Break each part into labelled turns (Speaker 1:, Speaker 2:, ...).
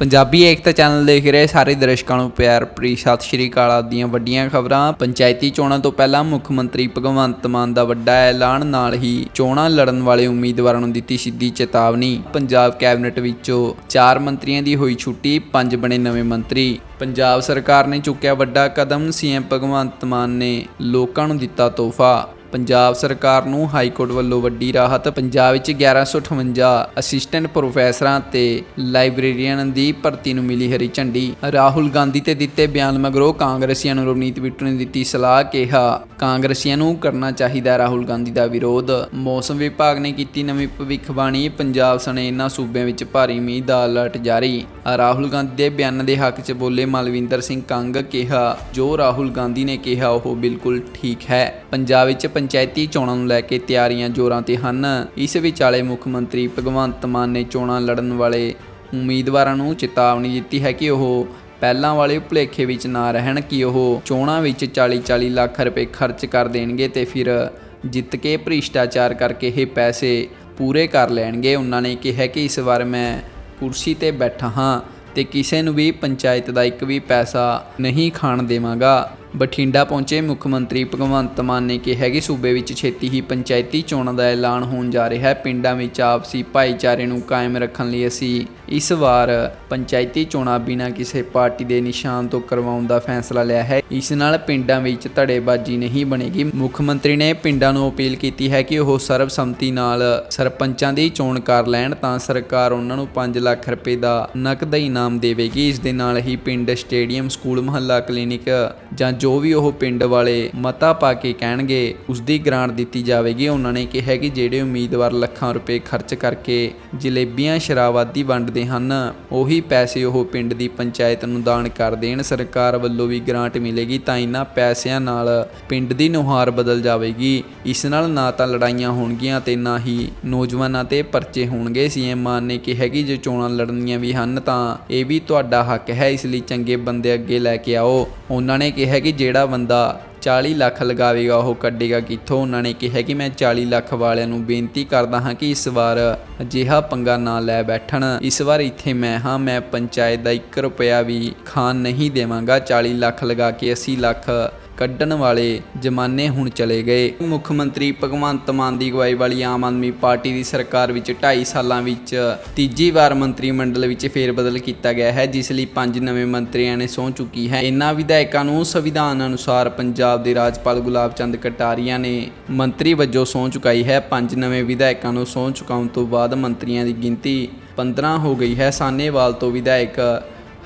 Speaker 1: ਪੰਜਾਬੀ ਏਕਤਾ channel ਦੇਖ ਰਹੇ ਸਾਰੇ ਦਰਸ਼ਕਾਂ ਨੂੰ ਪਿਆਰ ਭਰੀ ਸਤਿ ਸ਼੍ਰੀ ਅਕਾਲ ਆਪ ਦੀਆਂ ਵੱਡੀਆਂ ਖਬਰਾਂ। ਪੰਚਾਇਤੀ ਚੋਣਾਂ ਤੋਂ ਪਹਿਲਾਂ ਮੁੱਖ ਮੰਤਰੀ ਭਗਵੰਤ ਮਾਨ ਦਾ ਵੱਡਾ ਐਲਾਨ, ਨਾਲ ਹੀ ਚੋਣਾਂ ਲੜਨ ਵਾਲੇ ਉਮੀਦਵਾਰਾਂ ਨੂੰ ਦਿੱਤੀ ਸਿੱਧੀ ਚੇਤਾਵਨੀ। ਪੰਜਾਬ ਕੈਬਨਿਟ ਵਿੱਚੋਂ ਚਾਰ ਮੰਤਰੀਆਂ ਦੀ ਹੋਈ ਛੁੱਟੀ, ਪੰਜ ਬਣੇ ਨਵੇਂ ਮੰਤਰੀ। ਪੰਜਾਬ ਸਰਕਾਰ ਨੇ ਚੁੱਕਿਆ ਵੱਡਾ ਕਦਮ, ਸੀਐਮ ਭਗਵੰਤ ਮਾਨ ਨੇ ਲੋਕਾਂ ਨੂੰ ਦਿੱਤਾ ਤੋਹਫਾ। ਪੰਜਾਬ ਸਰਕਾਰ ਨੂੰ ਹਾਈ ਕੋਰਟ ਵੱਲੋਂ ਵੱਡੀ ਰਾਹਤ, ਪੰਜਾਬ ਵਿੱਚ 1158 ਅਸਿਸਟੈਂਟ ਪ੍ਰੋਫੈਸਰਾਂ ਤੇ ਲਾਇਬ੍ਰੇਰੀਅਨ ਦੀ ਭਰਤੀ ਨੂੰ ਮਿਲੀ ਹਰੀ ਝੰਡੀ। ਰਾਹੁਲ ਗਾਂਧੀ ਤੇ ਦਿੱਤੇ ਬਿਆਨ ਮਗਰੋਂ ਕਾਂਗਰਸੀਆਂ ਨੂੰ ਰਵਨੀਤ ਬਿੱਟੂ ਨੇ ਦਿੱਤੀ ਸਲਾਹ, ਕਿਹਾ, ਕਾਂਗਰਸੀਆਂ ਨੂੰ ਕਰਨਾ ਚਾਹੀਦਾ ਰਾਹੁਲ ਗਾਂਧੀ ਦਾ ਵਿਰੋਧ। ਮੌਸਮ ਵਿਭਾਗ ਨੇ ਕੀਤੀ ਨਵੀਂ ਭਵਿੱਖਬਾਣੀ। ਪੰਜਾਬ ਸਣੇ ਇਨ੍ਹਾਂ ਸੂਬਿਆਂ ਵਿੱਚ ਭਾਰੀ ਮੀਂਹ ਦਾ ਅਲਰਟ ਜਾਰੀ। ਰਾਹੁਲ ਗਾਂਧੀ ਦੇ ਬਿਆਨ ਦੇ ਹੱਕ 'ਚ ਬੋਲੇ ਮਲਵਿੰਦਰ ਸਿੰਘ ਕੰਗ, ਕਿਹਾ, ਜੋ ਰਾਹੁਲ ਗਾਂਧੀ ਨੇ ਕਿਹਾ, ਉਹ ਬਿਲਕੁਲ ਠੀਕ ਹੈ। ਪੰਜਾਬ ਵਿੱਚ ਪੰਚਾਇਤੀ ਚੋਣਾਂ ਨੂੰ ਲੈ ਕੇ ਤਿਆਰੀਆਂ ਜ਼ੋਰਾਂ ਤੇ ਹਨ। ਇਸ ਵਿਚਾਲੇ ਮੁੱਖ ਮੰਤਰੀ ਭਗਵੰਤ ਮਾਨ ਨੇ ਚੋਣਾਂ ਲੜਨ ਵਾਲੇ ਉਮੀਦਵਾਰਾਂ ਨੂੰ ਚੇਤਾਵਨੀ ਦਿੱਤੀ ਹੈ ਕਿ ਉਹ ਪਹਿਲਾਂ ਵਾਲੇ ਭੁਲੇਖੇ ਵਿੱਚ ਨਾ ਰਹਿਣ ਕਿ ਉਹ ਚੋਣਾਂ ਵਿੱਚ 40-40 ਲੱਖ ਰੁਪਏ ਖਰਚ ਕਰ ਦੇਣਗੇ ਤੇ ਫਿਰ ਜਿੱਤ ਕੇ ਭ੍ਰਿਸ਼ਟਾਚਾਰ ਕਰਕੇ ਇਹ ਪੈਸੇ ਪੂਰੇ ਕਰ ਲੈਣਗੇ। ਉਹਨਾਂ ਨੇ ਕਿਹਾ ਕਿ ਇਸ ਵਾਰ ਮੈਂ ਕੁਰਸੀ ਤੇ ਬੈਠਾ ਹਾਂ ਤੇ ਕਿਸੇ ਨੂੰ ਵੀ ਪੰਚਾਇਤ ਦਾ ਇੱਕ ਵੀ ਪੈਸਾ ਨਹੀਂ ਖਾਣ ਦੇਵਾਂਗਾ। ਬਠਿੰਡਾ ਪਹੁੰਚੇ ਮੁੱਖ ਮੰਤਰੀ ਭਗਵੰਤ ਮਾਨ ਨੇ ਕਿਹਾ ਕਿ ਸੂਬੇ ਵਿੱਚ ਛੇਤੀ ਹੀ ਪੰਚਾਇਤੀ ਚੋਣਾਂ ਦਾ ਐਲਾਨ ਹੋਣ ਜਾ ਰਿਹਾ ਹੈ। ਪਿੰਡਾਂ ਵਿੱਚ ਆਪਸੀ ਭਾਈਚਾਰੇ ਨੂੰ ਕਾਇਮ ਰੱਖਣ ਲਈ ਅਸੀਂ ਇਸ ਵਾਰ ਪੰਚਾਇਤੀ ਚੋਣਾਂ ਬਿਨਾਂ ਕਿਸੇ ਪਾਰਟੀ ਦੇ ਨਿਸ਼ਾਨ ਤੋਂ ਕਰਵਾਉਣ ਦਾ ਫੈਸਲਾ ਲਿਆ ਹੈ। ਇਸ ਨਾਲ ਪਿੰਡਾਂ ਵਿੱਚ ਧੜੇਬਾਜ਼ੀ ਨਹੀਂ ਬਣੇਗੀ। ਮੁੱਖ ਮੰਤਰੀ ਨੇ ਪਿੰਡਾਂ ਨੂੰ ਅਪੀਲ ਕੀਤੀ ਹੈ ਕਿ ਉਹ ਸਰਬਸੰਮਤੀ ਨਾਲ ਸਰਪੰਚਾਂ ਦੀ ਚੋਣ ਕਰ ਲੈਣ ਤਾਂ ਸਰਕਾਰ ਉਹਨਾਂ ਨੂੰ 5 ਲੱਖ ਰੁਪਏ ਦਾ ਨਕਦ ਇਨਾਮ ਦੇਵੇਗੀ। ਇਸ ਦੇ ਨਾਲ ਹੀ ਪਿੰਡ ਸਟੇਡੀਅਮ, ਸਕੂਲ, ਮੁਹੱਲਾ ਕਲੀਨਿਕ ਜਾਂ ਜੋ ਵੀ ਉਹ ਪਿੰਡ ਵਾਲੇ ਮਤਾ ਪਾ ਕੇ ਕਹਿਣਗੇ ਉਸ ਦੀ ਗ੍ਰਾਂਟ ਦਿੱਤੀ ਜਾਵੇਗੀ। ਉਹਨਾਂ ਨੇ ਕਿਹਾ ਕਿ ਜਿਹੜੇ ਉਮੀਦਵਾਰ ਲੱਖਾਂ ਰੁਪਏ ਖਰਚ ਕਰਕੇ ਜਲੇਬੀਆਂ, ਸ਼ਰਾਬ ਆਦਿ ਵੰਡਦੇ ਹਨ। ਉਹੀ ਪੈਸੇ ਉਹ ਪਿੰਡ ਦੀ ਪੰਚਾਇਤ ਨੂੰ ਦਾਨ ਕਰ ਦੇਣ। ਸਰਕਾਰ ਵੱਲੋਂ ਵੀ ਗ੍ਰਾਂਟ ਮਿਲੇਗੀ ਤਾਂ ਇਹਨਾਂ ਪੈਸਿਆਂ ਨਾਲ ਪਿੰਡ ਦੀ ਨੁਹਾਰ ਬਦਲ ਜਾਵੇਗੀ। ਇਸ ਨਾਲ ਨਾ ਤਾਂ ਲੜਾਈਆਂ ਹੋਣਗੀਆਂ ਤੇ ਨਾ ਹੀ ਨੌਜਵਾਨਾਂ ਤੇ ਪਰਚੇ ਹੋਣਗੇ। ਸੀਐਮ ਮਾਨ ਨੇ ਕਿਹਾ ਕਿ ਜੇ ਚੋਣਾਂ ਲੜਨੀਆਂ ਵੀ ਹਨ ਤਾਂ ਇਹ ਵੀ ਤੁਹਾਡਾ ਹੱਕ ਹੈ। ਇਸ ਲਈ ਚੰਗੇ ਬੰਦੇ ਅੱਗੇ ਲੈ ਕੇ ਆਓ। ਉਹਨਾਂ ਨੇ ਕਿਹਾ ਕਿ ਜਿਹੜਾ ਬੰਦਾ 40 ਲੱਖ ਲਗਾਵੇਗਾ, ਉਹ ਕੱਢੇਗਾ ਕਿੱਥੋਂ? ਉਹਨਾਂ ਨੇ ਕਿਹਾ ਕਿ ਮੈਂ 40 ਲੱਖ ਵਾਲਿਆਂ ਨੂੰ ਬੇਨਤੀ ਕਰਦਾ ਹਾਂ ਕਿ ਇਸ ਵਾਰ ਅਜਿਹਾ ਪੰਗਾ ਨਾ ਲੈ ਬੈਠਣ। ਇਸ ਵਾਰ ਇੱਥੇ ਮੈਂ ਹਾਂ, ਮੈਂ ਪੰਚਾਇਤ ਦਾ 1 ਰੁਪਿਆ ਵੀ ਖਾਨ ਨਹੀਂ ਦੇਵਾਂਗਾ। 40 ਲੱਖ ਲਗਾ ਕੇ 80 ਲੱਖ ਕੱਢਣ ਵਾਲੇ ਜ਼ਮਾਨੇ ਹੁਣ ਚਲੇ ਗਏ। ਮੁੱਖ ਮੰਤਰੀ ਭਗਵੰਤ ਮਾਨ ਦੀ ਅਗਵਾਈ ਵਾਲੀ ਆਮ ਆਦਮੀ ਪਾਰਟੀ ਦੀ ਸਰਕਾਰ ਵਿੱਚ 2.5 ਸਾਲਾਂ ਵਿੱਚ ਤੀਜੀ ਵਾਰ ਮੰਤਰੀ ਮੰਡਲ ਵਿੱਚ ਫੇਰਬਦਲ ਕੀਤਾ ਗਿਆ ਹੈ, ਜਿਸ ਲਈ ਪੰਜ ਨਵੇਂ ਮੰਤਰੀਆਂ ਨੇ ਸਹੁੰ ਚੁੱਕੀ ਹੈ। ਇਨ੍ਹਾਂ ਵਿਧਾਇਕਾਂ ਨੂੰ ਸੰਵਿਧਾਨ ਅਨੁਸਾਰ ਪੰਜਾਬ ਦੇ ਰਾਜਪਾਲ ਗੁਲਾਬ ਚੰਦ ਕਟਾਰੀਆ ਨੇ ਮੰਤਰੀ ਵਜੋਂ ਸਹੁੰ ਚੁਕਾਈ ਹੈ। ਪੰਜ ਨਵੇਂ ਵਿਧਾਇਕਾਂ ਨੂੰ ਸਹੁੰ ਚੁਕਾਉਣ ਤੋਂ ਬਾਅਦ ਮੰਤਰੀਆਂ ਦੀ ਗਿਣਤੀ 15 ਹੋ ਗਈ ਹੈ। ਸਾਨੇਵਾਲ ਤੋਂ ਵਿਧਾਇਕ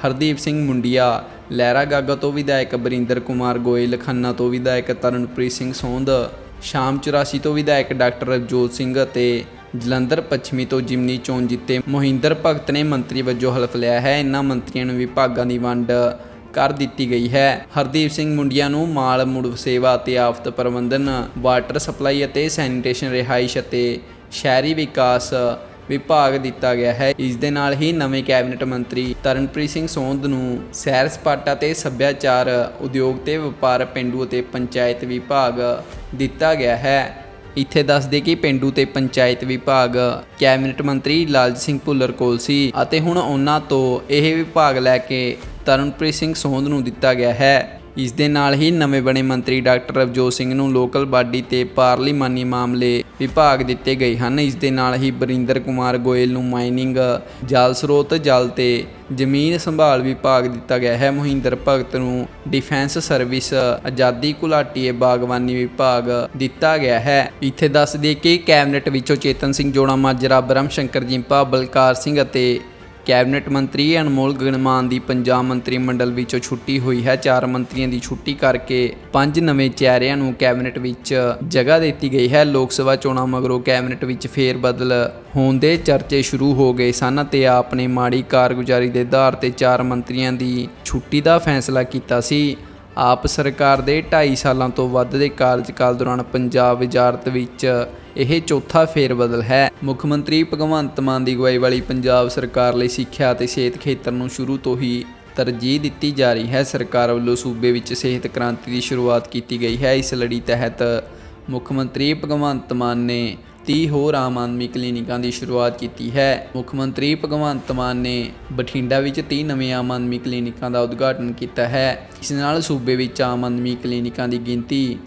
Speaker 1: ਹਰਦੀਪ ਸਿੰਘ ਮੁੰਡੀਆ ਲਹਿਰਾ ਗਾਗਾ ਤੋਂ ਵਿਧਾਇਕ ਬਰਿੰਦਰ ਕੁਮਾਰ ਗੋਇਲ, ਖੰਨਾ ਤੋਂ ਵਿਧਾਇਕ ਤਰਨਪ੍ਰੀਤ ਸਿੰਘ ਸੋਂਦ, ਸ਼ਾਮ 84 ਤੋਂ ਵਿਧਾਇਕ ਡਾਕਟਰ ਰਜੋਤ ਸਿੰਘ ਅਤੇ ਜਲੰਧਰ ਪੱਛਮੀ ਤੋਂ ਜਿਮਨੀ ਚੋਣ ਜਿੱਤੇ ਮੋਹਿੰਦਰ ਭਗਤ ਨੇ ਮੰਤਰੀ ਵਜੋਂ ਹਲਫ ਲਿਆ ਹੈ। ਇਨ੍ਹਾਂ ਮੰਤਰੀਆਂ ਨੂੰ ਵਿਭਾਗਾਂ ਦੀ ਵੰਡ ਕਰ ਦਿੱਤੀ ਗਈ ਹੈ। ਹਰਦੀਪ ਸਿੰਘ ਮੁੰਡੀਆਂ ਨੂੰ ਮਾਲ, ਮੁੜ ਸੇਵਾ ਅਤੇ ਆਫਤ ਪ੍ਰਬੰਧਨ, ਵਾਟਰ ਸਪਲਾਈ ਅਤੇ ਸੈਨੀਟੇਸ਼ਨ, ਰਿਹਾਇਸ਼ ਅਤੇ ਸ਼ਹਿਰੀ ਵਿਕਾਸ ਵਿਭਾਗ ਦਿੱਤਾ ਗਿਆ ਹੈ। ਇਸ ਦੇ ਨਾਲ ਹੀ ਨਵੇਂ ਕੈਬਨਿਟ ਮੰਤਰੀ ਤਰਨਪ੍ਰੀਤ ਸਿੰਘ ਸੋਂਧ ਨੂੰ ਸੈਰ ਸਪਾਟਾ ਤੇ ਸੱਭਿਆਚਾਰ ਉਦਯੋਗ ਤੇ ਵਪਾਰ ਪਿੰਡੂ ਅਤੇ ਪੰਚਾਇਤ ਵਿਭਾਗ ਦਿੱਤਾ ਗਿਆ ਹੈ। ਇੱਥੇ ਦੱਸ ਦੇ ਕਿ ਪਿੰਡੂ ਤੇ ਪੰਚਾਇਤ ਵਿਭਾਗ ਕੈਬਨਿਟ ਮੰਤਰੀ ਲਾਲਜ ਸਿੰਘ ਭੁੱਲਰ ਕੋਲ ਸੀ ਅਤੇ ਹੁਣ ਉਹਨਾਂ ਤੋਂ ਇਹ ਵਿਭਾਗ ਲੈ ਕੇ ਤਰਨਪ੍ਰੀਤ ਸਿੰਘ ਸੋਂਧ ਨੂੰ ਦਿੱਤਾ ਗਿਆ ਹੈ। ਇਸ ਦੇ ਨਾਲ ਹੀ ਨਵੇਂ ਬਣੇ ਮੰਤਰੀ ਡਾਕਟਰ ਰਵਜੋਤ ਸਿੰਘ ਨੂੰ ਲੋਕਲ ਬਾਡੀ ਤੇ ਪਾਰਲੀਮਾਨੀ ਮਾਮਲੇ ਵਿਭਾਗ ਦਿੱਤੇ ਗਏ ਹਨ। ਇਸ ਦੇ ਨਾਲ ਹੀ ਬਰਿੰਦਰ ਕੁਮਾਰ ਗੋਇਲ ਨੂੰ ਮਾਈਨਿੰਗ ਜਲ ਸਰੋਤ, ਜਲ ਤੇ ਜ਼ਮੀਨ ਸੰਭਾਲ ਵਿਭਾਗ ਦਿੱਤਾ ਗਿਆ ਹੈ। ਮੋਹਿੰਦਰ ਭਗਤ ਨੂੰ ਡਿਫੈਂਸ ਸਰਵਿਸ ਆਜ਼ਾਦੀ ਘੁਲਾਟੀਏ ਬਾਗਬਾਨੀ ਵਿਭਾਗ ਦਿੱਤਾ ਗਿਆ ਹੈ। ਇੱਥੇ ਦੱਸ ਦਈਏ ਕਿ ਕੈਬਨਿਟ ਵਿੱਚੋਂ ਚੇਤਨ ਸਿੰਘ ਜੋੜਾ, ਮਾਜਰਾ ਬ੍ਰਹਮ ਸ਼ੰਕਰ ਜਿੰਪਾ, ਬਲਕਾਰ ਸਿੰਘ ਅਤੇ ਕੈਬਨਿਟ ਮੰਤਰੀ ਅਨਮੋਲ ਗਗਨਮਾਨ ਦੀ ਪੰਜਾਬ ਮੰਤਰੀ ਮੰਡਲ ਵਿੱਚੋਂ ਛੁੱਟੀ ਹੋਈ ਹੈ। ਚਾਰ ਮੰਤਰੀਆਂ ਦੀ ਛੁੱਟੀ ਕਰਕੇ ਪੰਜ ਨਵੇਂ ਚਿਹਰਿਆਂ ਨੂੰ ਕੈਬਨਿਟ ਵਿੱਚ ਜਗ੍ਹਾ ਦਿੱਤੀ ਗਈ ਹੈ। ਲੋਕ ਸਭਾ ਚੋਣਾਂ ਮਗਰੋਂ ਕੈਬਨਿਟ ਵਿੱਚ ਫੇਰ ਬਦਲ ਹੋਣ ਦੇ ਚਰਚੇ ਸ਼ੁਰੂ ਹੋ ਗਏ ਸਨ ਤੇ ਆਪ ਨੇ ਮਾੜੀ ਕਾਰਗੁਜ਼ਾਰੀ ਦੇ ਆਧਾਰ ਤੇ ਚਾਰ ਮੰਤਰੀਆਂ ਦੀ ਛੁੱਟੀ ਦਾ ਫੈਸਲਾ ਕੀਤਾ ਸੀ। ਆਪ ਸਰਕਾਰ ਦੇ 2.5 ਸਾਲਾਂ ਤੋਂ ਵੱਧ ਦੇ ਕਾਰਜਕਾਲ ਦੌਰਾਨ ਪੰਜਾਬ ਵਜ਼ਾਰਤ ਵਿੱਚ ਇਹ ਚੌਥਾ ਫੇਰਬਦਲ ਹੈ। ਮੁੱਖ ਮੰਤਰੀ ਭਗਵੰਤ ਮਾਨ ਦੀ ਅਗਵਾਈ ਵਾਲੀ ਪੰਜਾਬ ਸਰਕਾਰ ਲਈ ਸਿੱਖਿਆ ਅਤੇ ਸਿਹਤ ਖੇਤਰ ਨੂੰ ਸ਼ੁਰੂ ਤੋਂ ਹੀ ਤਰਜੀਹ ਦਿੱਤੀ ਜਾ ਰਹੀ ਹੈ। ਸਰਕਾਰ ਵੱਲੋਂ ਸੂਬੇ ਵਿੱਚ ਸਿਹਤ ਕ੍ਰਾਂਤੀ ਦੀ ਸ਼ੁਰੂਆਤ ਕੀਤੀ ਗਈ ਹੈ। ਇਸ ਲੜੀ ਤਹਿਤ ਮੁੱਖ ਮੰਤਰੀ ਭਗਵੰਤ ਮਾਨ ਨੇ 30 ਹੋਰ ਆਮ ਆਦਮੀ ਕਲੀਨਿਕਾਂ ਦੀ ਸ਼ੁਰੂਆਤ ਕੀਤੀ ਹੈ। ਮੁੱਖ ਮੰਤਰੀ ਭਗਵੰਤ ਮਾਨ ਨੇ ਬਠਿੰਡਾ ਵਿੱਚ 30 ਨਵੇਂ ਆਮ ਆਦਮੀ ਕਲੀਨਿਕਾਂ ਦਾ ਉਦਘਾਟਨ ਕੀਤਾ ਹੈ। ਇਸ ਨਾਲ ਸੂਬੇ ਵਿੱਚ ਆਮ ਆਦਮੀ ਕਲੀਨਿਕਾਂ ਦੀ ਗਿਣਤੀ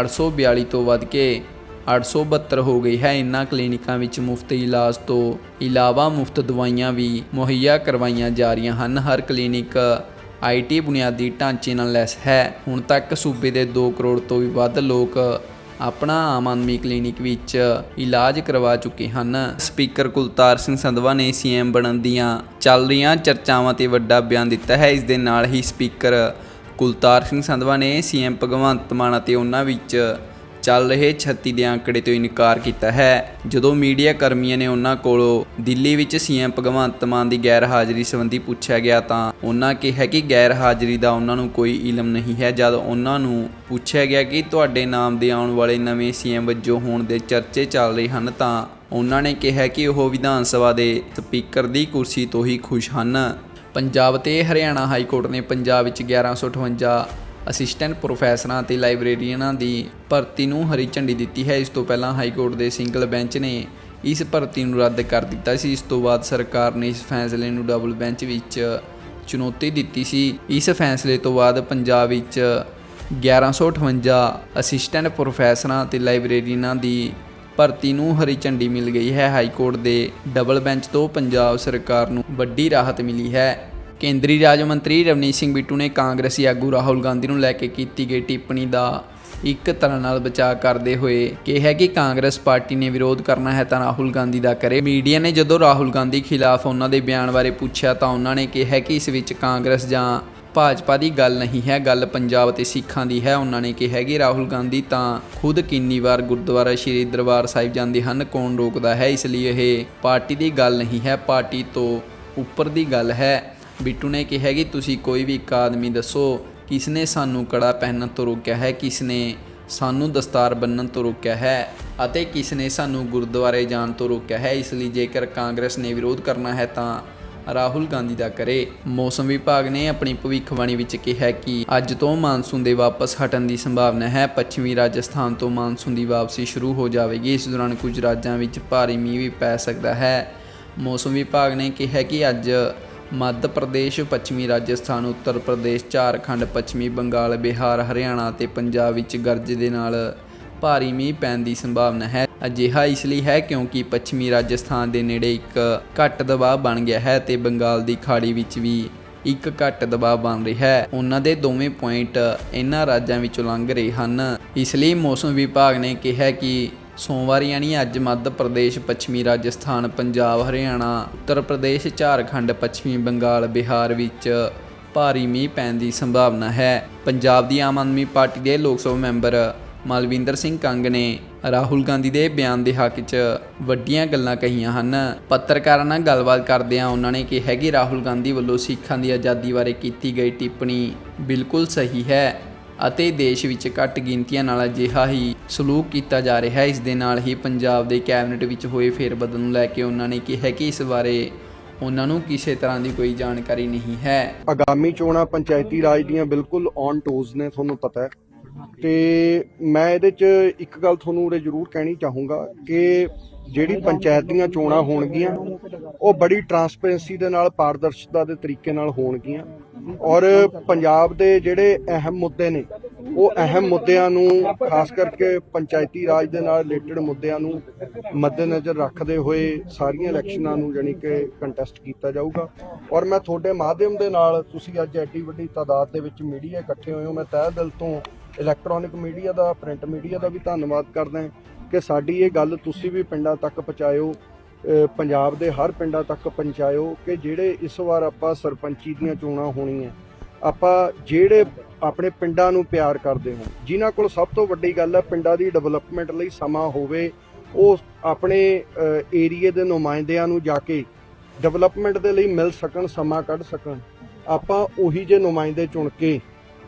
Speaker 1: 842 ਤੋਂ ਵੱਧ ਕੇ 872 ਹੋ ਗਈ ਹੈ। ਇਨ੍ਹਾਂ ਕਲੀਨਿਕਾਂ ਵਿੱਚ ਮੁਫਤ ਇਲਾਜ ਤੋਂ ਇਲਾਵਾ ਮੁਫਤ ਦਵਾਈਆਂ ਵੀ ਮੁਹੱਈਆ ਕਰਵਾਈਆਂ ਜਾ ਰਹੀਆਂ ਹਨ। ਹਰ ਕਲੀਨਿਕ ਆਈਟੀ ਬੁਨਿਆਦੀ ਢਾਂਚੇ ਨਾਲ ਲੈਸ ਹੈ। ਹੁਣ ਤੱਕ ਸੂਬੇ ਦੇ 2 ਕਰੋੜ ਤੋਂ ਵੀ ਵੱਧ ਲੋਕ ਆਪਣਾ ਆਮ ਆਦਮੀ ਕਲੀਨਿਕ ਵਿੱਚ ਇਲਾਜ ਕਰਵਾ ਚੁੱਕੇ ਹਨ। ਸਪੀਕਰ ਕੁਲਤਾਰ ਸਿੰਘ ਸੰਧਵਾ ਨੇ ਸੀਐਮ ਬਣਨ ਦੀਆਂ ਚੱਲ ਰਹੀਆਂ ਚਰਚਾਵਾਂ ਤੇ ਵੱਡਾ ਬਿਆਨ ਦਿੱਤਾ ਹੈ। ਇਸ ਦੇ ਨਾਲ ਹੀ ਸਪੀਕਰ ਕੁਲਤਾਰ ਸਿੰਘ ਸੰਧਵਾ ਨੇ ਸੀਐਮ ਭਗਵੰਤ ਮਾਨ ਅਤੇ ਉਹਨਾਂ ਵਿੱਚ ਚੱਲ ਰਹੇ 36 ਦੇ ਅੰਕੜੇ ਤੋਂ ਇਨਕਾਰ ਕੀਤਾ ਹੈ। ਜਦੋਂ ਮੀਡੀਆ ਕਰਮੀਆਂ ਨੇ ਉਹਨਾਂ ਕੋਲੋਂ ਦਿੱਲੀ ਵਿੱਚ ਸੀਐਮ ਭਗਵੰਤ ਮਾਨ ਦੀ ਗੈਰ ਹਾਜ਼ਰੀ ਸੰਬੰਧੀ ਪੁੱਛਿਆ ਗਿਆ ਤਾਂ ਉਹਨਾਂ ਕਿਹਾ ਕਿ ਗੈਰ ਹਾਜ਼ਰੀ ਦਾ ਉਹਨਾਂ ਨੂੰ ਕੋਈ ਇਲਮ ਨਹੀਂ ਹੈ। ਜਦ ਉਹਨਾਂ ਨੂੰ ਪੁੱਛਿਆ ਗਿਆ ਕਿ ਤੁਹਾਡੇ ਨਾਮ ਦੇ ਆਉਣ ਵਾਲੇ ਨਵੇਂ ਸੀਐਮ ਵਜੋਂ ਹੋਣ ਦੇ ਚਰਚੇ ਚੱਲ ਰਹੇ ਹਨ ਤਾਂ ਉਹਨਾਂ ਨੇ ਕਿਹਾ ਕਿ ਉਹ ਵਿਧਾਨ ਸਭਾ ਦੇ ਸਪੀਕਰ ਦੀ ਕੁਰਸੀ ਤੋਂ ਹੀ ਖੁਸ਼ ਹਨ। ਪੰਜਾਬ ਤੇ ਹਰਿਆਣਾ ਹਾਈ ਕੋਰਟ ਨੇ ਪੰਜਾਬ ਵਿੱਚ 1158 ਅਸਿਸਟੈਂਟ ਪ੍ਰੋਫੈਸਰਾਂ ਅਤੇ ਲਾਇਬ੍ਰੇਰੀਅਨਾਂ ਦੀ ਭਰਤੀ ਨੂੰ ਹਰੀ ਝੰਡੀ ਦਿੱਤੀ ਹੈ। ਇਸ ਤੋਂ ਪਹਿਲਾਂ ਹਾਈ ਕੋਰਟ ਦੇ ਸਿੰਗਲ ਬੈਂਚ ਨੇ ਇਸ ਭਰਤੀ ਨੂੰ ਰੱਦ ਕਰ ਦਿੱਤਾ ਸੀ। ਇਸ ਤੋਂ ਬਾਅਦ ਸਰਕਾਰ ਨੇ ਇਸ ਫੈਸਲੇ ਨੂੰ ਡਬਲ ਬੈਂਚ ਵਿੱਚ ਚੁਣੌਤੀ ਦਿੱਤੀ ਸੀ। ਇਸ ਫੈਸਲੇ ਤੋਂ ਬਾਅਦ ਪੰਜਾਬ ਵਿੱਚ 1158 ਅਸਿਸਟੈਂਟ ਪ੍ਰੋਫੈਸਰਾਂ ਅਤੇ ਲਾਇਬ੍ਰੇਰੀਅਨਾਂ ਦੀ ਭਰਤੀ ਨੂੰ ਹਰੀ ਝੰਡੀ ਮਿਲ ਗਈ ਹੈ। ਹਾਈ ਕੋਰਟ ਦੇ ਡਬਲ ਬੈਂਚ ਤੋਂ ਪੰਜਾਬ ਸਰਕਾਰ ਨੂੰ ਵੱਡੀ ਰਾਹਤ ਮਿਲੀ ਹੈ। ਕੇਂਦਰੀ ਰਾਜ ਮੰਤਰੀ ਰਵਨੀਤ ਸਿੰਘ ਬਿੱਟੂ ਨੇ ਕਾਂਗਰਸੀ ਆਗੂ ਰਾਹੁਲ ਗਾਂਧੀ ਨੂੰ ਲੈ ਕੇ ਕੀਤੀ ਗਈ ਟਿੱਪਣੀ ਦਾ ਇੱਕ ਤਰ੍ਹਾਂ ਨਾਲ ਬਚਾਅ ਕਰਦੇ ਹੋਏ ਕਿਹਾ ਕਿ ਕਾਂਗਰਸ ਪਾਰਟੀ ਨੇ ਵਿਰੋਧ ਕਰਨਾ ਹੈ ਤਾਂ ਰਾਹੁਲ ਗਾਂਧੀ ਦਾ ਕਰੇ। ਮੀਡੀਆ ਨੇ ਜਦੋਂ ਰਾਹੁਲ ਗਾਂਧੀ ਖਿਲਾਫ ਉਹਨਾਂ ਦੇ ਬਿਆਨ ਬਾਰੇ ਪੁੱਛਿਆ ਤਾਂ ਉਹਨਾਂ ਨੇ ਕਿਹਾ ਕਿ ਇਸ ਵਿੱਚ ਕਾਂਗਰਸ ਜਾਂ ਭਾਜਪਾ ਦੀ ਗੱਲ ਨਹੀਂ ਹੈ, ਗੱਲ ਪੰਜਾਬ ਤੇ ਸਿੱਖਾਂ ਦੀ ਹੈ। ਉਹਨਾਂ ਨੇ ਕਿਹਾ ਕਿ ਰਾਹੁਲ ਗਾਂਧੀ ਤਾਂ ਖੁਦ ਕਿੰਨੀ ਵਾਰ ਗੁਰਦੁਆਰਾ ਸ਼੍ਰੀ ਦਰਬਾਰ ਸਾਹਿਬ ਜਾਂਦੇ ਹਨ, ਕੌਣ ਰੋਕਦਾ ਹੈ? ਇਸ ਲਈ ਇਹ ਪਾਰਟੀ ਦੀ ਗੱਲ ਨਹੀਂ ਹੈ, ਪਾਰਟੀ ਤੋਂ ਉੱਪਰ ਦੀ ਗੱਲ ਹੈ। ਬਿੱਟੂ ਨੇ ਕਿਹਾ ਕਿ ਤੁਸੀਂ ਕੋਈ ਵੀ ਇੱਕ ਆਦਮੀ ਦੱਸੋ ਕਿਸ ਨੇ ਸਾਨੂੰ ਕੜਾ ਪਹਿਨਣ ਤੋਂ ਰੋਕਿਆ ਹੈ ਕਿਸ ਨੇ ਸਾਨੂੰ ਦਸਤਾਰ ਬੰਨਣ ਤੋਂ ਰੋਕਿਆ ਹੈ ਅਤੇ ਕਿਸ ਨੇ ਸਾਨੂੰ ਗੁਰਦੁਆਰੇ ਜਾਣ ਤੋਂ ਰੋਕਿਆ ਹੈ। ਇਸ ਲਈ ਜੇਕਰ ਕਾਂਗਰਸ ਨੇ ਵਿਰੋਧ ਕਰਨਾ ਹੈ ਤਾਂ ਰਾਹੁਲ ਗਾਂਧੀ ਦਾ ਕਰੇ। ਮੌਸਮ ਵਿਭਾਗ ਨੇ ਆਪਣੀ ਭਵਿੱਖਬਾਣੀ ਵਿੱਚ ਕਿਹਾ ਕਿ ਅੱਜ ਤੋਂ ਮਾਨਸੂਨ ਦੇ ਵਾਪਸ ਹਟਣ ਦੀ ਸੰਭਾਵਨਾ ਹੈ। ਪੱਛਮੀ ਰਾਜਸਥਾਨ ਤੋਂ ਮਾਨਸੂਨ ਦੀ ਵਾਪਸੀ ਸ਼ੁਰੂ ਹੋ ਜਾਵੇਗੀ। ਇਸ ਦੌਰਾਨ ਕੁਝ ਰਾਜਾਂ ਵਿੱਚ ਭਾਰੀ ਮੀਂਹ ਵੀ ਪੈ ਸਕਦਾ ਹੈ। ਮੌਸਮ ਵਿਭਾਗ ਨੇ ਕਿਹਾ ਕਿ ਅੱਜ ਮੱਧ ਪ੍ਰਦੇਸ਼, ਪੱਛਮੀ ਰਾਜਸਥਾਨ, ਉੱਤਰ ਪ੍ਰਦੇਸ਼, ਝਾਰਖੰਡ, ਪੱਛਮੀ ਬੰਗਾਲ, ਬਿਹਾਰ, ਹਰਿਆਣਾ ਅਤੇ ਪੰਜਾਬ ਵਿੱਚ ਗਰਜ ਦੇ ਨਾਲ ਭਾਰੀ ਮੀਂਹ ਪੈਣ ਦੀ ਸੰਭਾਵਨਾ ਹੈ। ਅਜਿਹਾ ਇਸ ਲਈ ਹੈ ਕਿਉਂਕਿ ਪੱਛਮੀ ਰਾਜਸਥਾਨ ਦੇ ਨੇੜੇ ਇੱਕ ਘੱਟ ਦਬਾਅ ਬਣ ਗਿਆ ਹੈ ਤੇ ਬੰਗਾਲ ਦੀ ਖਾੜੀ ਵਿੱਚ ਵੀ ਇੱਕ ਘੱਟ ਦਬਾਅ ਬਣ ਰਿਹਾ ਹੈ। ਉਹਨਾਂ ਦੇ ਦੋਵੇਂ ਪੁਆਇੰਟ ਇਹਨਾਂ ਰਾਜਾਂ ਵਿੱਚੋਂ ਲੰਘ ਰਹੇ ਹਨ। ਇਸ ਲਈ ਮੌਸਮ ਵਿਭਾਗ ਨੇ ਕਿਹਾ ਕਿ ਸੋਮਵਾਰ ਯਾਨੀ ਅੱਜ ਮੱਧ ਪ੍ਰਦੇਸ਼, ਪੱਛਮੀ ਰਾਜਸਥਾਨ, ਪੰਜਾਬ, ਹਰਿਆਣਾ, ਉੱਤਰ ਪ੍ਰਦੇਸ਼, ਝਾਰਖੰਡ, ਪੱਛਮੀ ਬੰਗਾਲ, ਬਿਹਾਰ ਵਿੱਚ ਭਾਰੀ ਮੀਂਹ ਪੈਣ ਦੀ ਸੰਭਾਵਨਾ ਹੈ। ਪੰਜਾਬ ਦੀ ਆਮ ਆਦਮੀ ਪਾਰਟੀ ਦੇ ਲੋਕ ਸਭਾ ਮੈਂਬਰ ਮਲਵਿੰਦਰ ਸਿੰਘ ਕੰਗ ਨੇ ਰਾਹੁਲ ਗਾਂਧੀ ਦੇ ਬਿਆਨ ਦੇ ਹੱਕ 'ਚ ਵੱਡੀਆਂ ਗੱਲਾਂ ਕਹੀਆਂ ਹਨ। ਪੱਤਰਕਾਰਾਂ ਨਾਲ ਗੱਲਬਾਤ ਕਰਦਿਆਂ ਉਹਨਾਂ ਨੇ ਕਿਹਾ ਕਿ ਰਾਹੁਲ ਗਾਂਧੀ ਵੱਲੋਂ ਸਿੱਖਾਂ ਦੀ ਆਜ਼ਾਦੀ ਬਾਰੇ ਕੀਤੀ ਗਈ ਟਿੱਪਣੀ ਬਿਲਕੁਲ ਸਹੀ ਹੈ। ਅਤੇ ਦੇਸ਼ ਵਿੱਚ ਘੱਟ ਗਿਣਤੀਆਂ ਨਾਲ ਅਜਿਹਾ ਹੀ ਸਲੂਕ ਕੀਤਾ ਜਾ ਰਿਹਾ ਹੈ। ਇਸ ਦੇ ਨਾਲ ਹੀ ਪੰਜਾਬ ਦੇ ਕੈਬਨਿਟ ਵਿੱਚ ਹੋਏ ਫੇਰਬਦਲ ਨੂੰ ਲੈ ਕੇ ਉਹਨਾਂ ਨੇ ਕਿਹਾ ਕਿ ਇਸ ਬਾਰੇ ਉਹਨਾਂ ਨੂੰ ਕਿਸੇ ਤਰ੍ਹਾਂ ਦੀ ਕੋਈ ਜਾਣਕਾਰੀ ਨਹੀਂ ਹੈ।
Speaker 2: ਆਗਾਮੀ ਚੋਣਾਂ ਪੰਚਾਇਤੀ ਰਾਜ ਦੀਆਂ ਬਿਲਕੁਲ ਔਨ ਟੋਜ਼ ਨੇ, ਤੁਹਾਨੂੰ ਪਤਾ ਹੈ। ਤੇ ਮੈਂ ਇਹਦੇ 'ਚ ਇੱਕ ਗੱਲ ਤੁਹਾਨੂੰ ਉਰੇ ਜ਼ਰੂਰ ਕਹਿਣੀ ਚਾਹੂੰਗਾ ਕਿ ਜਿਹੜੀ ਪੰਚਾਇਤ ਦੀਆਂ ਚੋਣਾਂ ਹੋਣਗੀਆਂ, ਉਹ ਬੜੀ ਟਰਾਂਸਪੇਰੈਂਸੀ ਦੇ ਨਾਲ, ਪਾਰਦਰਸ਼ਤਾ ਦੇ ਤਰੀਕੇ ਨਾਲ ਹੋਣਗੀਆਂ। ਔਰ ਪੰਜਾਬ ਦੇ ਜਿਹੜੇ ਅਹਿਮ ਮੁੱਦੇ ਨੇ, ਉਹ ਅਹਿਮ ਮੁੱਦਿਆਂ ਨੂੰ, ਖਾਸ ਕਰਕੇ ਪੰਚਾਇਤੀ ਰਾਜ ਦੇ ਨਾਲ ਰਿਲੇਟਡ ਮੁੱਦਿਆਂ ਨੂੰ ਮੱਦੇਨਜ਼ਰ ਰੱਖਦੇ ਹੋਏ ਸਾਰੀਆਂ ਇਲੈਕਸ਼ਨਾਂ ਨੂੰ ਜਾਣੀ ਕਿ ਕੰਟੈਸਟ ਕੀਤਾ ਜਾਊਗਾ। ਔਰ ਮੈਂ ਤੁਹਾਡੇ ਮਾਧਿਅਮ ਦੇ ਨਾਲ, ਤੁਸੀਂ ਅੱਜ ਐਡੀ ਵੱਡੀ ਤਾਦਾਦ ਦੇ ਵਿੱਚ ਮੀਡੀਆ ਇਕੱਠੇ ਹੋਏ ਹੋ। ਮੈਂ ਤਹਿ ਦਿਲ ਤੋਂ ਇਲੈਕਟ੍ਰੋਨਿਕ ਮੀਡੀਆ ਦਾ ਪ੍ਰਿੰਟ ਮੀਡੀਆ ਦਾ ਵੀ ਧੰਨਵਾਦ ਕਰਦਾ ਕਿ ਸਾਡੀ ਇਹ ਗੱਲ ਤੁਸੀਂ ਵੀ ਪਿੰਡਾਂ ਤੱਕ ਪਹੁੰਚਾਇਓ ਪੰਜਾਬ ਦੇ ਹਰ ਪਿੰਡਾਂ ਤੱਕ ਪਹੁੰਚਾਇਓ ਕਿ ਜਿਹੜੇ ਇਸ ਵਾਰ ਆਪਾਂ ਸਰਪੰਚੀ ਦੀਆਂ ਚੋਣਾਂ ਹੋਣੀਆਂ, ਆਪਾਂ ਜਿਹੜੇ ਆਪਣੇ ਪਿੰਡਾਂ ਨੂੰ ਪਿਆਰ ਕਰਦੇ ਹੋ ਜਿਨ੍ਹਾਂ ਕੋਲ ਸਭ ਤੋਂ ਵੱਡੀ ਗੱਲ ਹੈ ਪਿੰਡਾਂ ਦੀ ਡਿਵੈਲਪਮੈਂਟ ਲਈ ਸਮਾਂ ਹੋਵੇ, ਉਹ ਆਪਣੇ ਏਰੀਏ ਦੇ ਨੁਮਾਇੰਦਿਆਂ ਨੂੰ ਜਾ ਕੇ ਡਿਵੈਲਪਮੈਂਟ ਦੇ ਲਈ ਮਿਲ ਸਕਣ, ਸਮਾਂ ਕੱਢ ਸਕਣ, ਆਪਾਂ ਉਹੀ ਜੇ ਨੁਮਾਇੰਦੇ ਚੁਣ ਕੇ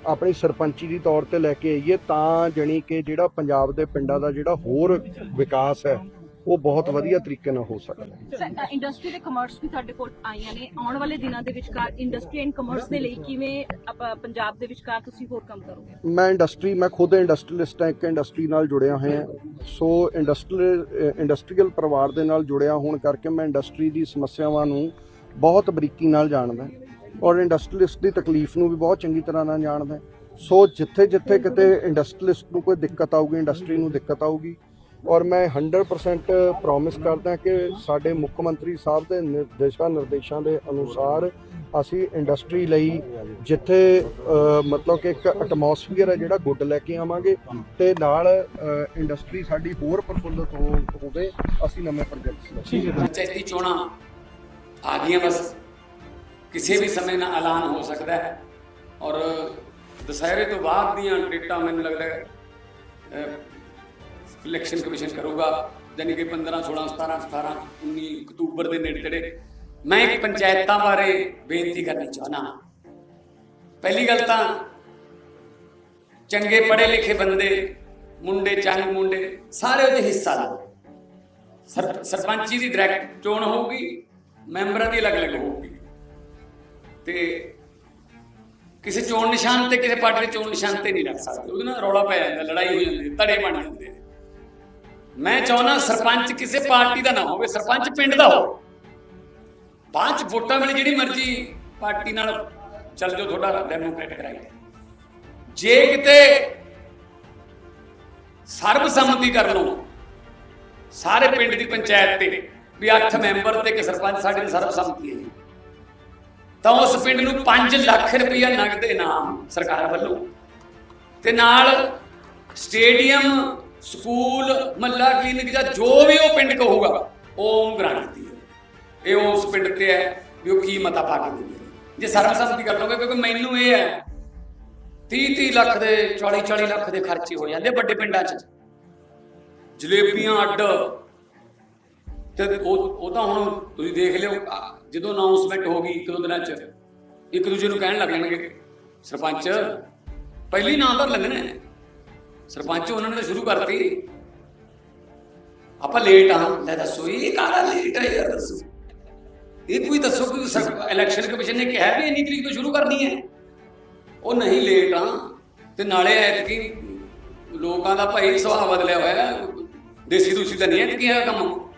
Speaker 2: ਆਪਣੀ ਸਰਪੰਚੀ ਦੀ ਤੌਰ ਤੇ ਲੈ ਕੇ ਆਈਏ ਤਾਂ ਜਣੀ ਕਿ ਜਿਹੜਾ ਪੰਜਾਬ ਦੇ ਪਿੰਡਾਂ ਦਾ ਜਿਹੜਾ ਹੋਰ ਵਿਕਾਸ ਹੈ ਉਹ ਬਹੁਤ ਵਧੀਆ ਤਰੀਕੇ ਨਾਲ ਹੋ ਸਕਦਾ ਹੈ।
Speaker 3: ਇੰਡਸਟਰੀ ਤੇ ਕਮਰਸ ਵੀ ਤੁਹਾਡੇ ਕੋਲ ਆਈਆਂ ਨੇ। ਆਉਣ ਵਾਲੇ ਦਿਨਾਂ ਦੇ ਵਿਚਕਾਰ ਇੰਡਸਟਰੀ ਐਂਡ ਕਮਰਸ ਦੇ ਲਈ ਕਿਵੇਂ ਆਪਾਂ ਪੰਜਾਬ ਦੇ ਵਿਚਕਾਰ ਤੁਸੀਂ ਹੋਰ ਕੰਮ ਕਰੋਗੇ?
Speaker 2: ਮੈਂ ਇੰਡਸਟਰੀ ਮੈਂ ਖੁਦ ਇੰਡਸਟਰੀਲਿਸਟ ਹਾਂ ਇੱਕ ਇੰਡਸਟਰੀ ਨਾਲ ਜੁੜਿਆ ਹੋਇਆ ਸੋ ਇੰਡਸਟਰੀਅਲ ਇੰਡਸਟਰੀਅਲ ਪਰਿਵਾਰ ਦੇ ਨਾਲ ਜੁੜਿਆ ਹੋਣ ਕਰਕੇ ਮੈਂ ਇੰਡਸਟਰੀ ਦੀ ਸਮੱਸਿਆਵਾਂ ਨੂੰ ਬਹੁਤ ਬਰੀਕੀ ਨਾਲ ਜਾਣਦਾ ਔਰ ਇੰਡਸਟਰੀਲਿਸਟ ਦੀ ਤਕਲੀਫ ਨੂੰ ਵੀ ਬਹੁਤ ਚੰਗੀ ਤਰ੍ਹਾਂ ਨਾਲ ਜਾਣਦਾ ਸੋ ਜਿੱਥੇ ਜਿੱਥੇ ਕਿਤੇ ਇੰਡਸਟਰੀਲਿਸਟ ਨੂੰ ਕੋਈ ਦਿੱਕਤ ਆਊਗੀ, ਇੰਡਸਟਰੀ ਨੂੰ ਦਿੱਕਤ ਆਊਗੀ, ਔਰ ਮੈਂ 100% ਪ੍ਰੋਮਿਸ ਕਰਦਾ ਕਿ ਸਾਡੇ ਮੁੱਖ ਮੰਤਰੀ ਸਾਹਿਬ ਦੇ ਨਿਰਦੇਸ਼ਾਂ ਨਿਰਦੇਸ਼ਾਂ ਦੇ ਅਨੁਸਾਰ ਅਸੀਂ ਇੰਡਸਟਰੀ ਲਈ ਜਿੱਥੇ ਮਤਲਬ ਕਿ ਇੱਕ ਐਟਮੋਸਫੀਅਰ ਹੈ ਜਿਹੜਾ ਗੁੱਡ ਲੈ ਕੇ ਆਵਾਂਗੇ ਤੇ ਨਾਲ ਇੰਡਸਟਰੀ ਸਾਡੀ ਹੋਰ ਪ੍ਰਫੁੱਲਤ ਹੋ, ਹੋਵੇ, ਅਸੀਂ ਨਵੇਂ ਪ੍ਰੋਜੈਕਟਸ ਲੈ
Speaker 4: ਪੰਚਾਇਤੀ ਚੋਣਾਂ ਆ ਗਈਆਂ ਬਸ। ਕਿਸੇ ਵੀ ਸਮੇਂ ਨਾਲ ਐਲਾਨ ਹੋ ਸਕਦਾ ਹੈ। ਔਰ ਦੁਸਹਿਰੇ ਤੋਂ ਬਾਅਦ ਦੀਆਂ ਡੇਟਾਂ ਮੈਨੂੰ ਲੱਗਦਾ ਹੈ ਇਲੈਕਸ਼ਨ ਕਮਿਸ਼ਨ ਕਰੂਗਾ ਯਾਨੀ ਕਿ 15 16 17 18 19 ਅਕਤੂਬਰ ਦੇ ਨੇੜੇ ਤੇੜੇ। ਮੈਂ ਇੱਕ ਪੰਚਾਇਤਾਂ ਬਾਰੇ ਬੇਨਤੀ ਕਰਨੀ ਚਾਹਨਾ ਪਹਿਲੀ ਗੱਲ ਤਾਂ ਚੰਗੇ ਪੜ੍ਹੇ ਲਿਖੇ ਬੰਦੇ, ਮੁੰਡੇ ਚੰਗ ਮੁੰਡੇ, ਸਾਰੇ ਉਹਦੇ ਹਿੱਸਾ ਲਓ ਸਰ- ਸਰਪੰਚੀ ਦੀ ਡਾਇਰੈਕਟ ਚੋਣ ਹੋਊਗੀ, ਮੈਂਬਰਾਂ ਦੀ ਅਲੱਗ-ਅਲੱਗ ਹੋਊਗੀ। ਤੇ ਕਿਸੇ ਚੋਣ ਨਿਸ਼ਾਨ ਤੇ ਕਿਸੇ ਪਾਰਟੀ ਦੇ ਚੋਣ ਨਿਸ਼ਾਨ ਤੇ ਨਹੀਂ ਰੱਖ ਸਕਦੇ। ਉਹਦੇ ਨਾਲ ਰੌਲਾ ਪੈ ਜਾਂਦਾ, ਲੜਾਈ ਹੋ ਜਾਂਦੀ, ਧੜੇ ਬਣ ਜਾਂਦੇ ਮੈਂ ਚਾਹੁੰਦਾ ਸਰਪੰਚ ਕਿਸੇ ਪਾਰਟੀ ਦਾ ਨਾ ਹੋਵੇ, ਸਰਪੰਚ ਪਿੰਡ ਦਾ ਹੋਵੇ। ਬਾਅਦ ਚ ਵੋਟਾਂ ਵੇਲੇ ਜਿਹੜੀ ਮਰਜ਼ੀ ਪਾਰਟੀ ਨਾਲ ਚੱਲ ਜਾਓ, ਤੁਹਾਡਾ ਡੈਮੋਕ੍ਰੈਟਿਕ ਰਾਈਟ ਜੇ ਕਿਤੇ ਸਰਬਸੰਮਤੀ ਕਰ ਲਓ, ਸਾਰੇ ਪਿੰਡ ਦੀ ਪੰਚਾਇਤ ਤੇ, ਵੀ 8 ਮੈਂਬਰ ਤੇ ਇੱਕ ਸਰਪੰਚ ਸਾਡੇ ਦੀ ਸਰਬਸੰਮਤੀ ਹੈ ਤਾਂ ਉਸ ਪਿੰਡ ਨੂੰ 5 ਲੱਖ ਰੁਪਇਆ ਨਗਦ ਇਨਾਮ ਸਰਕਾਰ ਵੱਲੋਂ। ਤੇ ਨਾਲ ਸਟੇਡੀਅਮ, ਸਕੂਲ, ਮੱਲਾ ਕਲੀਨਿਕ ਜਾਂ ਜੋ ਵੀ ਉਹ ਪਿੰਡ ਕਹੂਗਾ, ਉਹ ਗ੍ਰਾਂਟ ਦਿੱਤੀ ਇਹ ਉਸ ਪਿੰਡ ਤੇ ਹੈ ਵੀ ਉਹ ਕੀ ਮਤਾ ਪਾ ਕੇ ਦਿੰਦੇ ਨੇ। ਜੇ ਸਰਬਸੰਮਤੀ ਕਰ ਲਓਗੇ, ਕਿਉਂਕਿ ਮੈਨੂੰ ਇਹ ਹੈ 30 30 ਲੱਖ ਦੇ 40 40 ਲੱਖ ਦੇ ਖਰਚੇ ਹੋ ਜਾਂਦੇ ਵੱਡੇ ਪਿੰਡਾਂ 'ਚ। ਜਲੇਬੀਆਂ ਅੱਡ। ਤੇ ਉਹ ਉਹ ਤਾਂ ਹੁਣ ਤੁਸੀਂ ਦੇਖ ਲਿਓ ਜਦੋਂ ਅਨਾਉਂਸਮੈਂਟ ਹੋ ਗਈ ਇੱਕ ਦੋ ਦਿਨਾਂ 'ਚ, ਇੱਕ ਦੂਜੇ ਨੂੰ ਕਹਿਣ ਲੱਗ ਜਾਣਗੇ, ਸਰਪੰਚ, ਪਹਿਲੀ ਨਾਂ ਤਾਂ ਲੱਗਣਾ ਹੈ। ਸਰਪੰਚ ਉਹਨਾਂ ਨੇ ਤਾਂ ਸ਼ੁਰੂ ਕਰਤੀ। ਆਪਾਂ ਲੇਟ ਆ, ਲੈ ਦੱਸੋ, ਇਹ ਕਾਹਦਾ ਲੇਟ ਹੈ ਯਾਰ ਦੱਸੋ। ਇਹ ਕੋਈ ਦੱਸੋ ਕੋਈ ਇਲੈਕਸ਼ਨ ਕਮਿਸ਼ਨ ਨੇ ਕਿਹਾ ਵੀ ਇੰਨੀ ਤਰੀਕ ਤੋਂ ਸ਼ੁਰੂ ਕਰਨੀ ਹੈ। ਉਹ ਨਹੀਂ ਲੇਟ ਆ, ਤੇ ਨਾਲੇ ਐਤਕੀ ਲੋਕਾਂ ਦਾ ਭਾਈ ਸੁਭਾਅ ਬਦਲਿਆ ਹੋਇਆ ਦੇਸੀ ਦੂਸੀ ਤਾਂ ਨਹੀਂ ਐਤਕੀ ਹੈ ਕੰਮ।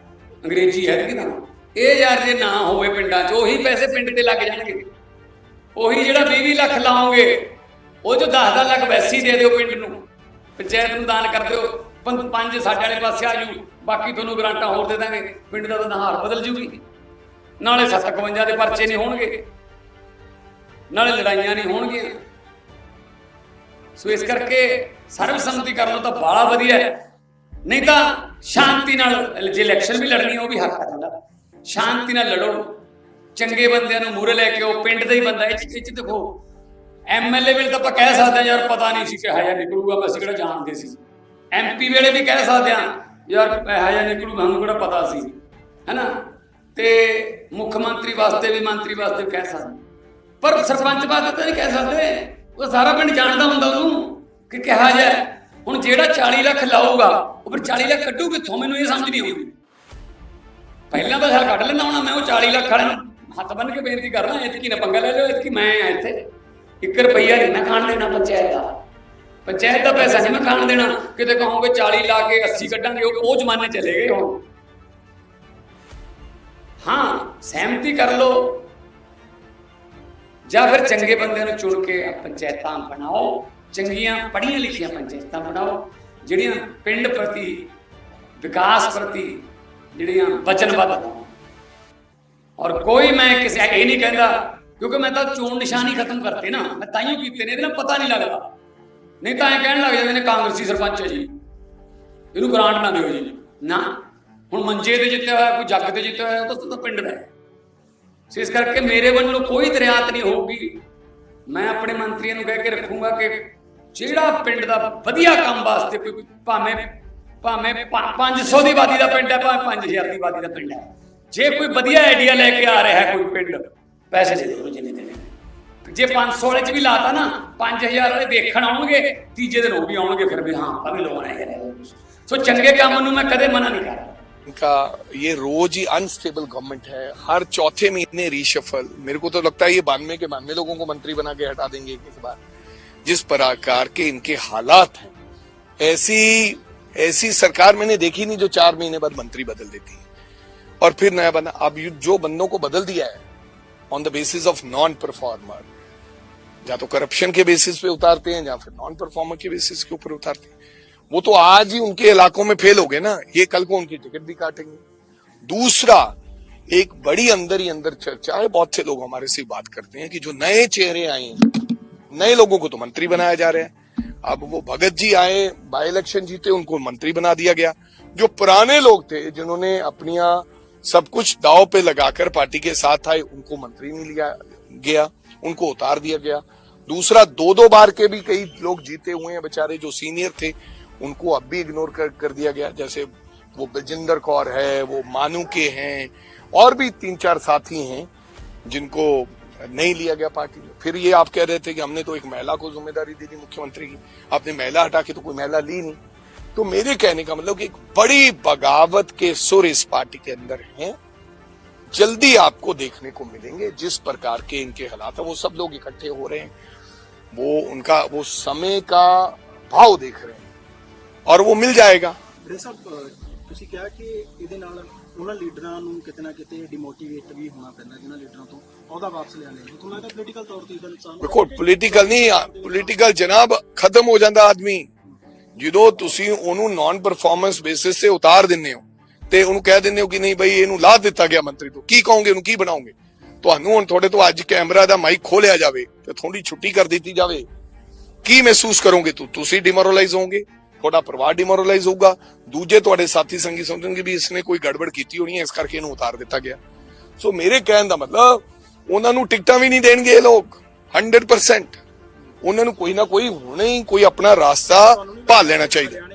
Speaker 4: ਅੰਗਰੇਜ਼ੀ ਹੈ ਐਤਕੀ ਤਾਂ। ਇਹ ਯਾਰ ਜੇ ਨਾ ਹੋਵੇ ਪਿੰਡਾਂ 'ਚ, ਉਹੀ ਪੈਸੇ ਪਿੰਡ ਤੇ ਲੱਗ ਜਾਣਗੇ। ਉਹੀ ਜਿਹੜਾ 20 ਲੱਖ ਲਾਓਗੇ, ਉਹ ਚੋਂ 10 ਲੱਖ ਵੈਸੀ ਦੇ ਦਿਓ ਪਿੰਡ ਨੂੰ। ਪੰਚਾਇਤ ਨੂੰ ਦਾਨ ਕਰ ਦਿਓ। ਪੰਜ ਸਾਡੇ ਵਾਲੇ ਪਾਸੇ ਆ ਜੂ। ਬਾਕੀ ਤੁਹਾਨੂੰ ਗਰਾਂਟਾਂ ਹੋਰ ਦੇ ਦਾਂਗੇ। ਪਿੰਡ ਦਾ ਤਾਂ ਨਹਾਰ ਬਦਲ ਜੂਗੀ। ਨਾਲੇ 751 ਦੇ ਪਰਚੇ ਨਹੀਂ ਹੋਣਗੇ। ਨਾਲੇ ਲੜਾਈਆਂ ਨਹੀਂ ਹੋਣਗੀਆਂ। ਸੋ ਇਸ ਕਰਕੇ ਸਰਬਸੰਮਤੀ ਕਰ ਲਓ ਤਾਂ ਬਾਲਾ ਵਧੀਆ ਹੈ। ਨਹੀਂ ਤਾਂ ਸ਼ਾਂਤੀ ਨਾਲ ਜੇ ਇਲੈਕਸ਼ਨ ਵੀ ਲੜਨੀ ਉਹ ਵੀ ਹੱਕ ਹੈ ਤੁਹਾਡਾ। ਸ਼ਾਂਤੀ ਨਾਲ ਲੜੋ। ਚੰਗੇ ਬੰਦਿਆਂ ਨੂੰ ਮੂਹਰੇ ਲੈ ਕੇ ਉਹ ਪਿੰਡ ਦਾ ਹੀ ਬੰਦਾ ਇਹ 'ਚ ਦੇਖੋ। ਐਮਐਲਏ ਵੇਲੇ ਤਾਂ ਆਪਾਂ ਕਹਿ ਸਕਦੇ ਹਾਂ, ਯਾਰ ਪਤਾ ਨਹੀਂ ਸੀ ਕਿਹਾ ਜਾਂ ਨਿਕਲੂਗਾ, ਮੈਂ ਕਿਹੜਾ ਜਾਣਦੇ ਸੀ। ਐਮਪੀ ਵੇਲੇ ਵੀ ਕਹਿ ਸਕਦੇ ਹਾਂ, ਯਾਰ ਇਹੋ ਜਿਹਾ ਨਿਕਲੂ ਸਾਨੂੰ ਕਿਹੜਾ ਪਤਾ ਸੀ। ਹੈਨਾ? ਤੇ ਮੁੱਖ ਮੰਤਰੀ ਵਾਸਤੇ ਵੀ ਮੰਤਰੀ ਵਾਸਤੇ ਵੀ ਕਹਿ ਸਕਦੇ। ਪਰ ਸਰਪੰਚ ਵਾਸਤੇ ਤਾਂ ਨਹੀਂ ਕਹਿ ਸਕਦੇ। ਉਹ ਸਾਰਾ ਪਿੰਡ ਜਾਣਦਾ ਹੁੰਦਾ ਉਹਨੂੰ ਕਿ ਕਿਹਾ ਜਾ ਹੁਣ ਜਿਹੜਾ 40 ਲੱਖ ਲਾਊਗਾ, ਉਹ ਫਿਰ 40 ਲੱਖ ਕੱਢੂ ਕਿੱਥੋਂ ਮੈਨੂੰ ਇਹ ਸਮਝ ਨਹੀਂ ਆਉਂਦੀ। ਪਹਿਲਾਂ ਤਾਂ ਸਾਲ ਕੱਢ ਲੈਂਦਾ ਹੁਣ, ਮੈਂ ਉਹ 40 ਲੱਖ ਵਾਲੇ ਨੂੰ। ਹੱਥ ਬੰਨ ਕੇ ਬੇਨਤੀ ਕਰਦਾ, ਇਤਕੀ ਨਾ ਪੰਗਾ ਲੈ ਲਿਓ, ਇਤਕੀ ਮੈਂ ਆ ਇੱਥੇ। 1 ਰੁਪਈਆ ਨਹੀਂ ਮੈਂ ਖਾਣ ਦੇਣਾ ਪੰਚਾਇਤ ਦਾ। ਪੰਚਾਇਤ ਦਾ ਪੈਸਾ ਨਹੀਂ ਮੈਂ ਖਾਣ ਦੇਣਾ। ਕਿਤੇ ਕਹੋਗੇ 40 ਲਾ ਕੇ 80 ਕੱਢਾਂਗੇ, ਉਹ ਜ਼ਮਾਨੇ ਚਲੇ ਗਏ ਹੁਣ। ਹਾਂ, ਸਹਿਮਤੀ ਕਰ ਲਓ। ਜਾਂ ਫਿਰ ਚੰਗੇ ਬੰਦਿਆਂ ਨੂੰ ਚੁਣ ਕੇ ਪੰਚਾਇਤਾਂ ਬਣਾਓ। ਚੰਗੀਆਂ ਪੜ੍ਹੀਆਂ ਲਿਖੀਆਂ ਪੰਚਾਇਤਾਂ ਬਣਾਓ, ਜਿਹੜੀਆਂ ਪਿੰਡ ਪ੍ਰਤੀ, ਵਿਕਾਸ ਪ੍ਰਤੀ ਜਿਹੜੀਆਂ ਵਚਨਬੱਧ ਔਰ ਕੋਈ ਮੈਂ ਕਿਸੇ ਇਹ ਨਹੀਂ ਕਹਿੰਦਾ, ਕਿਉਂਕਿ ਮੈਂ ਤਾਂ ਚੋਣ ਨਿਸ਼ਾਨ ਖਤਮ ਕਰਤੇ ਨਾ। ਮੈਂ ਤਾਈਓ ਕੀਤੇ ਨੇ, ਇਹਦੇ ਨਾਲ ਪਤਾ ਨਹੀਂ ਲੱਗਦਾ। ਨਹੀਂ ਤਾਂ ਇਹ ਕਹਿਣ ਲੱਗ ਜਾਂਦੇ ਨੇ, ਕਾਂਗਰਸੀ ਸਰਪੰਚ ਹੈ ਜੀ। ਇਹਨੂੰ ਗ੍ਰਾਂਟ ਨਾ ਦਿਓ ਜੀ। ਨਾ। ਹੁਣ ਮੰਜੇ ਤੇ ਜਿੱਤਿਆ ਹੋਇਆ, ਕੋਈ ਜੱਗ ਤੇ ਜਿੱਤਿਆ ਹੋਇਆ, ਉਹ ਤਾਂ ਪਿੰਡ ਦਾ ਹੈ। ਸੋ ਇਸ ਕਰਕੇ ਮੇਰੇ ਵੱਲੋਂ ਕੋਈ ਦਰਿਆਤ ਨਹੀਂ ਹੋਊਗੀ। ਮੈਂ ਆਪਣੇ ਮੰਤਰੀਆਂ ਨੂੰ ਕਹਿ ਕੇ ਰੱਖੂੰਗਾ ਕਿ ਜਿਹੜਾ ਪਿੰਡ ਦਾ ਵਧੀਆ ਕੰਮ ਵਾਸਤੇ ਕੋਈ ਭਾਵੇਂ ਭਾਵੇਂ 500 ਦੀ ਆਬਾਦੀ ਦਾ ਪਿੰਡ ਹੈ ਭਾਵੇਂ 5000 ਦੀ ਆਬਾਦੀ ਦਾ ਪਿੰਡ ਹੈ ਜੇ ਕੋਈ ਵਧੀਆ ਆਈਡੀਆ ਲੈ ਕੇ ਆ ਰਿਹਾ ਹੈ ਕੋਈ ਪਿੰਡ ਪੈਸੇ ਦੇ ਦਿਓ ਜਿੰਨੇ ਦੇਣੇ ਨੇ। ਜੇ 500 ਵਾਲੇ ਚ ਵੀ ਲਾਤਾ ਨਾ 5000 ਵਾਲੇ ਦੇਖਣ ਆਉਣਗੇ ਤੀਜੇ ਦਿਨ ਉਹ ਵੀ ਆਉਣਗੇ ਫਿਰ ਵੀ ਹਾਂ ਆਪਾਂ ਵੀ ਲਵਾਉਣਾ ਹੈ ਸੋ ਚੰਗੇ ਕੰਮ ਨੂੰ ਮੈਂ ਕਦੇ ਮਨਾ ਨਹੀਂ ਕਰਦਾ
Speaker 5: इनका ये रोज ही अनस्टेबल गवर्नमेंट है हर चौथे महीने रीशफल मेरे को तो लगता है ये बानवे के बानवे लोगों को मंत्री बना के हटा देंगे एक बार जिस प्रकार के इनके हालात हैं ऐसी ऐसी सरकार मैंने देखी नहीं जो चार महीने बाद मंत्री बदल देती है। और फिर नया बना, अब जो बंदों को बदल दिया है on the basis of non performer या तो करप्शन के बेसिस पे उतारते हैं, या फिर नॉन परफॉर्मर के बेसिस के ऊपर उतारते हैं। वो तो आज ही उनके इलाकों में फेल हो गए ना, ये कल को उनकी टिकट भी काटेंगे। दूसरा, एक बड़ी अंदर ही अंदर चर्चा है, बहुत से लोग हमारे से बात करते हैं कि जो नए चेहरे आए हैं, नए लोगों को तो मंत्री बनाया जा रहा है। अब वो भगत जी आए बाई इलेक्शन जीते उनको मंत्री बना दिया गया। जो पुराने लोग थे जिन्होंने अपनिया सब कुछ दाव पे लगाकर पार्टी के साथ आए उनको मंत्री नहीं लिया गया उनको उतार दिया गया। दूसरा दो दो बार के भी कई लोग जीते हुए हैं बेचारे जो सीनियर थे उनको अब भी इग्नोर कर, कर दिया गया। जैसे वो बजिंदर कौर है वो मानू के हैं और भी तीन चार साथी हैं जिनको नहीं लिया गया पार्टी में फिर ये आप कह रहे थे कि हमने तो एक महिला को जिम्मेदारी दी थी मुख्यमंत्री की आपने महिला हटा के तो कोई महिला ली नहीं तो मेरे कहने का मतलब कि एक बड़ी बगावत के सुर इस पार्टी के अंदर हैं जल्दी आपको देखने को मिलेंगे जिस प्रकार के इनके हालात है वो सब लोग इकट्ठे हो रहे हैं वो उनका वो समय का भाव देख रहे हैं और वो मिल जाएगा
Speaker 6: ਵੀਰੇ ਸਾਹਿਬ ਅਹ ਤੁਸੀਂ ਕਿਹਾ ਕਿ ਇਹਦੇ ਨਾਲ ਉਹਨਾਂ ਲੀਡਰਾਂ ਨੂੰ ਕਿਤੇ ਨਾ ਕਿਤੇ ਡਿਮੋਟੀਵੇਟ ਵੀ ਹੋਣਾ ਪੈਂਦਾ ਜਿਨ੍ਹਾਂ ਲੀਡਰਾਂ ਤੋਂ ਅਹੁਦਾ ਵਾਪਸ ਲਿਆ ਲਿਆ ਤੁਹਾਨੂੰ ਲੱਗਦਾ ਪੋਲੀਟੀਕਲ ਤੌਰ ਤੇ ਇਹਦਾ ਨੁਕਸਾਨ
Speaker 5: ਦੇਖੋ ਪੋਲੀਟੀਕਲ ਨਹੀਂ ਪੋਲੀਟੀਕਲ ਜਨਾਬ ਖਤਮ ਹੋ ਜਾਂਦਾ ਆਦਮੀ। ਜਦੋਂ ਤੁਸੀਂ ਉਹਨੂੰ ਨਾਨ ਪਰਫਾਰਮੈਂਸ ਬੇਸਿਸ ਤੇ ਉਤਾਰ ਦਿੰਦੇ ਹੋ ਤੇ ਉਹਨੂੰ ਕਹਿ ਦਿੰਦੇ ਹੋ ਕਿ ਨਹੀਂ ਬਈ ਇਹਨੂੰ ਲਾ ਦਿੱਤਾ ਗਿਆ ਮੰਤਰੀ ਤੋਂ, ਕੀ ਕਹੋਗੇ, ਉਹਨੂੰ ਕੀ ਬਣਾਓਗੇ? ਤੁਹਾਨੂੰ ਹੁਣ ਤੁਹਾਡੇ ਤੋਂ ਅੱਜ ਕੈਮਰਾ ਦਾ ਮਾਈਕ ਖੋਲਿਆ ਜਾਵੇ ਤੇ ਥੋੜੀ ਛੁੱਟੀ ਕਰ ਦਿੱਤੀ ਜਾਵੇ। ਕੀ ਮਹਿਸੂਸ ਕਰੋਗੇ ਤੁਸੀਂ ਡਿਮੋਰਲਾਈਜ਼ ਹੋਵੋਗੇ? ਤੁਹਾਡਾ ਪਰਿਵਾਰ ਡਿਮੋਰਲਾਈਜ਼ ਹੋਊਗਾ। ਦੂਜੇ ਤੁਹਾਡੇ ਸਾਥੀ ਸੰਗੀ ਸਮਝਣਗੇ ਵੀ ਇਸਨੇ ਕੋਈ ਗੜਬੜ ਕੀਤੀ ਹੋਣੀ ਹੈ, ਇਸ ਕਰਕੇ ਇਹਨੂੰ ਉਤਾਰ ਦਿੱਤਾ ਗਿਆ। ਸੋ ਮੇਰੇ ਕਹਿਣ ਦਾ ਮਤਲਬ, ਉਹਨਾਂ ਨੂੰ ਟਿਕਟਾਂ ਵੀ ਨਹੀਂ ਦੇਣਗੇ ਇਹ ਲੋਕ। 100% ਉਹਨਾਂ ਨੂੰ ਕੋਈ ਨਾ ਕੋਈ ਹੁਣੇ ਹੀ ਕੋਈ ਆਪਣਾ ਰਾਸਤਾ ਭਾਲ ਲੈਣਾ ਚਾਹੀਦਾ।